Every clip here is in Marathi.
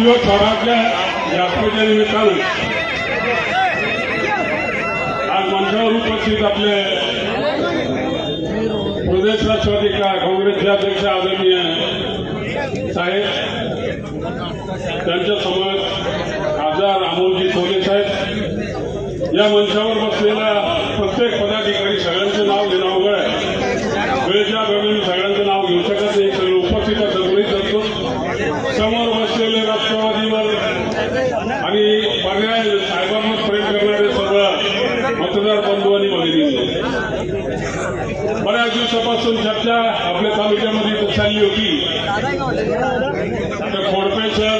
शिव स्वराज्य यात्रेच्या निमित्तानं आज मंचावर उपस्थित आपले प्रदेश राष्ट्रवादी का काँग्रेसचे अध्यक्ष आदरणीय साहेब त्यांच्यासमोर खासदार अमोलजी सोले साहेब. या मंचावर बसलेल्या प्रत्येक पदाधिकारी सगळ्यांचं नाव घेणं अवघड आहे वेळेच्या गरजेने सगळ्यांचं नाव घेऊ शकत नाही सगळे उपस्थित सगळी करतो समोर बसलेले राष्ट्रवादीवर आणि पर्याय साहेबांवर प्रेम करणारे सर्व मतदार बंधू आणि भगिनी बऱ्याच दिवसापासून चर्चा आपल्या तालुक्यामध्ये चालली होती. तर खोडपे सर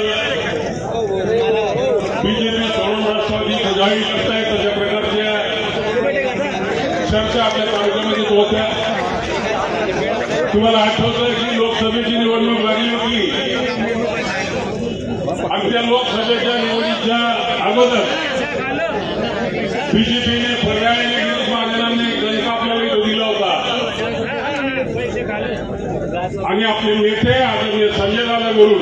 बीजेपी सोडून राष्ट्रवादी जाहीर करताय तशा प्रकारच्या चर्चा आपल्या तालुक्यामध्ये होत्या. तुम्हाला आठवतंय की लोकसभेची निवडणूक लागली होती. आमच्या लोकसभेच्या निवडीच्या अगोदर बीजेपीने पर्यायाने गिरीश महाजनांनी गणित आपल्याला इथं दिला होता आणि आपले नेते आदरणीय संजय दादा गुरु.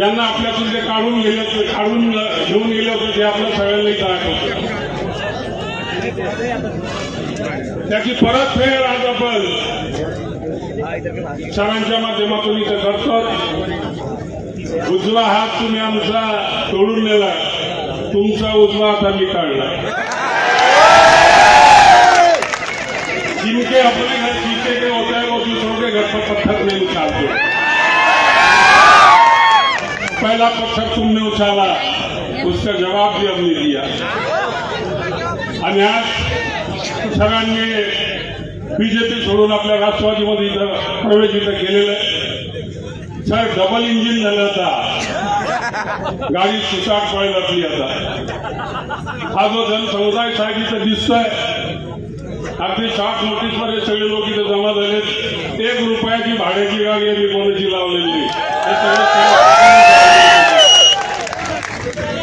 यांना आपल्यातून जे काढून गेले होते काढून घेऊन गेले होते ते आपल्या सगळ्यांनाही इथं आठवतं त्याची परतफेड आज आपण सरांच्या माध्यमातून इथं करतो. उजवा हात तुम्ही आमचा तोडून नेला तुमचा उजवा हात आम्ही काढला. जिनके अपने पत्थर नहीं उछालते। पहला पत्थर तुमने उछाला उसका जवाब भी हमने दिया। आणि आज सरांनी बीजेपी सोडून आपल्या राष्ट्रवादीमध्ये इथं प्रवेश इथं केलेला आहे. सर डबल इंजिन झालं आता. गाडी सुसाट पळेल लागली आता. हा जो जनसमुदाय साहेब इथं दिसतोय अगदी शॉर्ट नोटीसमध्ये सगळे लोक इथे जमा झालेत. एक रुपयाची भाड्याची गाडी आम्ही कोणाची लावलेली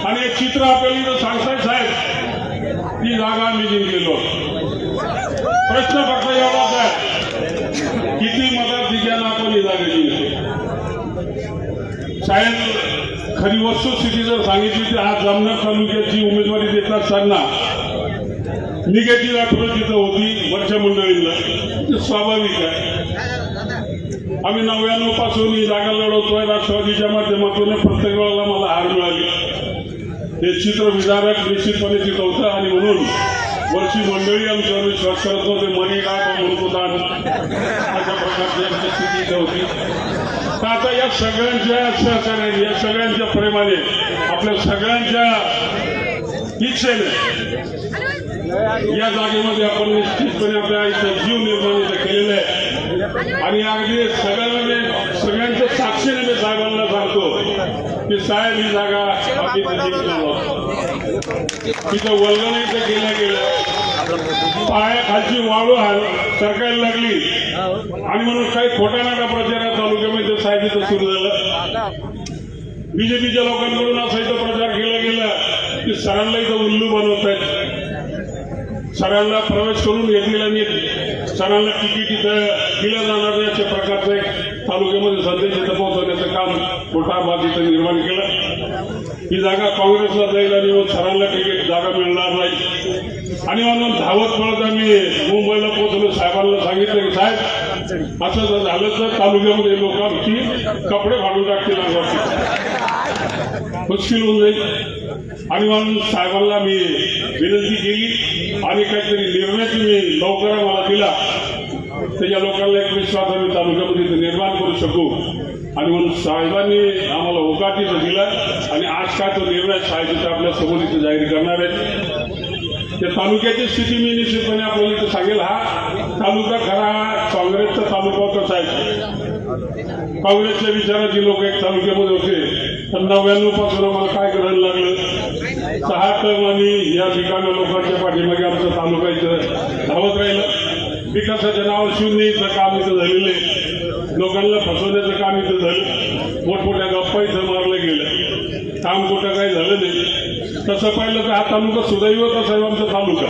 आणि एक चित्र आपल्याला इथं सांगताय साहेब ती जागा आम्ही जिंकलेलो. प्रश्न फक्त एवढाच आहे. किती मदत दिल्यानं आपण ही जागा जिंकली? साहेब खरी वस्तुस्थिती जर सांगितली तर आज जामनगर तालुक्याची उमेदवारी देत असताना निगेटिव्ह अप्रोच इथं होती वरच्या मंडळींना. ते स्वाभाविक आहे. आम्ही नव्याण्णवपासून ही जागा लढवतोय. राष्ट्रवादीच्या माध्यमातून प्रत्येक वेळेला मला हार मिळाली. हे चित्र विधारक निश्चितपणे तिथं होतं आणि म्हणून वरची मंडळी आमच्यावर विश्वास करत होते. मनी काय म्हणतो दान. अशा प्रकारची आमची स्थिती इथं होती. तर आता या सगळ्यांच्या सहकार्याने या सगळ्यांच्या प्रेमाने आपल्या सगळ्यांच्या इच्छेने या जागेमध्ये आपण निश्चितपणे आपल्या आईचा जीव निर्माण इथं केलेला आहे. आणि अगदी सगळ्यांना सगळ्यांच्या साक्षीने मी साहेबांना सांगतो की साहेब ही जागा आपली तिथं वर्गण इथं केलं गेलं. पायाखालची वाळू हाल सरकायला लागली. आणि म्हणून काही खोटा नाटा प्रचार तालुक्यामध्ये साहेब इथं सुरू झालं. बीजेपीच्या लोकांकडून असा इथं प्रचार केला गेला की सरांना इथं उल्लू बनवत आहेत सरांना प्रवेश करून घेतलेला नाही सरांना तिकीट इथं दिलं जाणार नाही अशा प्रकारचं एक तालुक्यामध्ये संदेश इथं पोहोचवण्याचं काम खोटाबाद इथं निर्माण केलं. ही जागा काँग्रेसला जाईल आणि मग सरांना तिकीट जागा मिळणार नाही. आणि म्हणून धावत पळत आम्ही मुंबईला पोहोचलो साहेबांना सांगितलं की साहेब असं जर झालं तर तालुक्यामध्ये लोक आमची कपडे फाडून टाकतील मुश्किल होऊन जाईल. आणि म्हणून साहेबांना मी विनंती केली आणि काहीतरी निर्णय तुम्ही लवकर मला दिला त्याच्या लोकांना एक विश्वास आम्ही तालुक्यामध्ये निर्माण करू शकू. आणि म्हणून साहेबांनी आम्हाला होकार दिलं दिला आणि आज काय तो निर्णय साहेब इथं आपल्यासमोर इथं जाहीर करणार आहेत. त्या तालुक्याची स्थिती मी निश्चितपणे आपल्याला इथं सांगेल हा तालुका खरा काँग्रेसचा तालुका होता साहेब. काँग्रेसच्या विचाराची लोक एक तालुक्यामध्ये होते. तर नव्याण्णवपासून आम्हाला काय करायला लागलं? सहा टर्म आणि या ठिकाणी लोकांच्या पाठीमागे आमचा तालुका इथं धावत राहिलं. विकासाच्या नावावर शिवनेचं काम इथं झालेलं आहे. लोकांना फसवण्याचं काम इथं झालं. मोठमोठ्या गप्पा इथं मारलं गेलं काम कुठं काही झालं नाही. तसं पाहिलं तर हा तालुका सुदैव साहेब आमचा तालुका.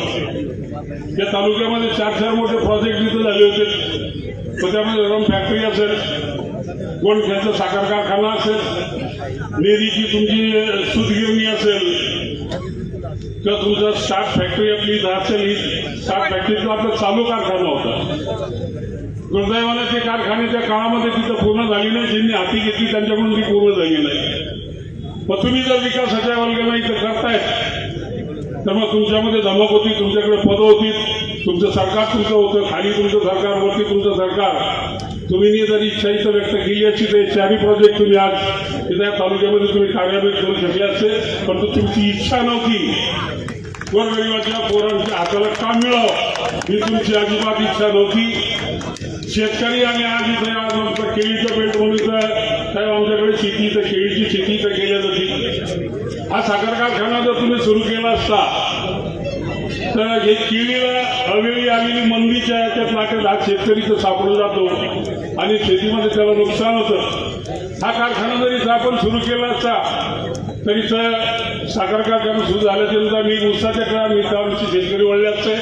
या तालुक्यामध्ये चार चार मोठे प्रोजेक्ट इथं झाले होते. तर त्यामध्ये रम फॅक्टरी असेल गोंडख्याचं साखर कारखाना असेल नेरीची तुमची सुतगिरणी असेल किंवा तुमचं स्टार्ट फॅक्टरी आपली असेल ही स्टार्ट फॅक्टरीचा आपला चालू कारखाना होता. दुर्दैवानं ते कारखाने त्या काळामध्ये तिथं पूर्ण झाली नाही ज्यांनी हाती घेतली त्यांच्याकडून ती पूर्ण झाली नाही. मग तुम्ही जर विकासाच्या वर्गाला इथं करतायत तर मग तुमच्यामध्ये धमक होती तुमच्याकडे पदं होती तुमचं सरकार तुमचं होतं खाली तुमचं सरकार वरती तुमचं सरकार. तुम्ही जर इच्छा इथं व्यक्त केली असती तर हे चारही प्रोजेक्ट तुम्ही आज इथं या तालुक्यामध्ये तुम्ही कार्यान्वित करू शकले असते परंतु तुमची इच्छा नव्हती. गोरगरिबाच्या पोरांच्या हाताला काम मिळावं ही तुमची अजिबात इच्छा नव्हती. शेतकरी आणि आज इथे आज आमचं केळीचं पेट म्हणून इथं साहेब आमच्याकडे शेती इथं केळीची शेती इथं केल्या जाते. हा साखर कारखाना जर तुम्ही सुरू केला असता तर हे केळीला अवेळी आलेली मंदीच्या याच्यात नाट्यात आज शेतकरी तर सापडून जातो. आणि शेतीमध्ये त्याला नुकसान होतं. हा कारखाना जरी आपण सुरू केला असता तरी साखर कारखाना सुरू झाल्याच्यानंतर मी उसाच्या काळात मी आमचे शेतकरी वळले असते.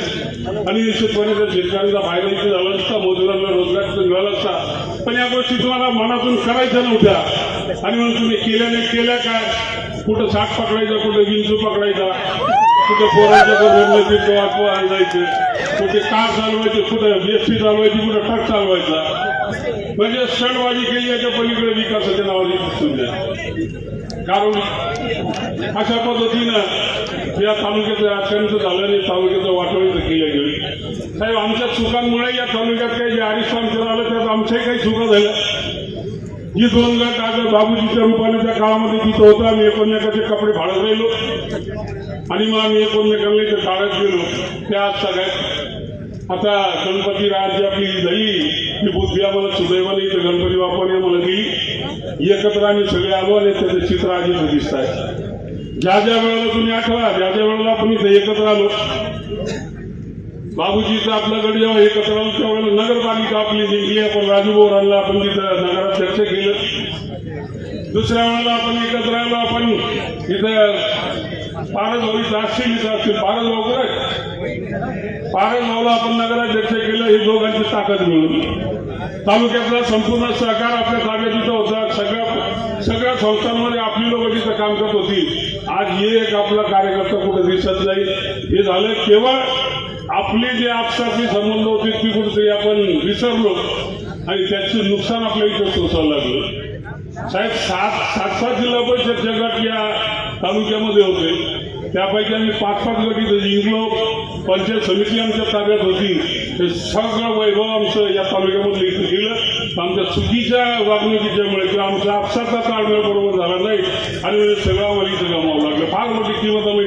आणि निश्चितपणे त्या शेतकऱ्यांचा फायदा इथे झाला असता मजुरांना रोजगार इथं मिळाला असता. पण या गोष्टी तुम्हाला मनातून करायच्या नव्हत्या. आणि म्हणून तुम्ही केल्या नाही केल्या काय? कुठं साठ पकडायचा कुठं विंचू पकडायचा? कुठं पोरांच्या बरोबर नदीचं वाटवा आणायचं कुठे कार चालवायचे कुठं? एस टी चालवायची कुठं? ट्रक चालवायचा. म्हणजे सणबाजी केली याच्या पलीकडे विकासाच्या नावाने दिसून द्या कारण अशा पद्धतीनं या तालुक्याचं राजकारण झालं आणि तालुक्याचं वाटोळी केलं गेलं. साहेब आमच्या चुकांमुळे या तालुक्यात काही जे आरिक्षण केलं आलं त्यात आमच्याही काही चुका झाल्या. मी दोन लाख आज बाबूजीच्या रूपाने त्या काळामध्ये तिथं होता मी एकोणमेकाचे कपडे भाडत राहिलो. आणि मग आम्ही एकमेकांना इथं टाळत गेलो. त्या सगळ्यात आता गणपती राहायची आपली झाली ही बुद्धी आम्हाला सुदैवाने इथं गणपती बाप्पाने आम्हाला दिली. एकत्र आम्ही सगळे आलो आणि त्याचं चित्र आज दिसत आहे. ज्या ज्या वेळेला तुम्ही आठवा ज्या ज्या वेळेला आपण इथं एकत्र आलो बाबूजीचं आपल्याकडे जेव्हा हे कचरा त्यावेळेला नगरपालिका आपली जिंकली आपण राजू बोरांना आपण तिथं नगराध्यक्ष केलं. दुसऱ्या वेळेला आपण एकत्राला आपण इथं पारस भाऊ इथं असतील इथं असतील पारस भाऊ कुठे पारस भाऊला आपण नगराध्यक्ष केलं ही दोघांची ताकद मिळून. तालुक्यातला संपूर्ण सहकार आपल्या ताब्यात इथं होता. सगळ्या सगळ्या संस्थांमध्ये आपली लोक तिथं काम करत होती आज हे एक आपला कार्यकर्ता कुठं दिसत नाही. हे झालं केवळ आपले जे आपसातले संबंध होते ती कुठेतरी आपण विसरलो आणि त्याचं नुकसान आपल्या इथं सोसायला लागलं. साहेब सात सात सात जिल्हा परिषदचे गट या तालुक्यामध्ये होते. त्यापैकी आम्ही पाच पाच गट इथं जिंकलो. पंचायत समिती आमच्या ताब्यात होती. हे सगळं वैभव आमचं या तालुक्यामध्ये इथं गेलं. आमच्या चुकीच्या वागणुकीच्यामुळे किंवा आमचा आपसाचा ताळमेळ बरोबर झाला नाही आणि सगळा इथं गमावं लागलं. फार मोठी किंमत आम्ही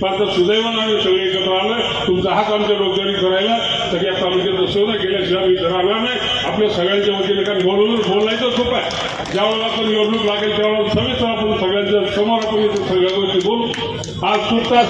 इथं आता सुदैवानं आम्ही सगळे एकत्र आलं तुमचा हात आमच्या रोजगारी करायला सगळ्या तालुक्यात दर्शवलं गेल्याशिवाय मी आम्ही आला नाही. आपल्या सगळ्यांच्या वतीने कारण बोलून बोलायचं सोपं आहे. ज्यावेळेला आपण निवडणूक लागेल त्यावेळेला सगळेच आपण सगळ्यांच्या समोर आपण इथं सगळ्या गोष्टी बोलू. आज सुद्धा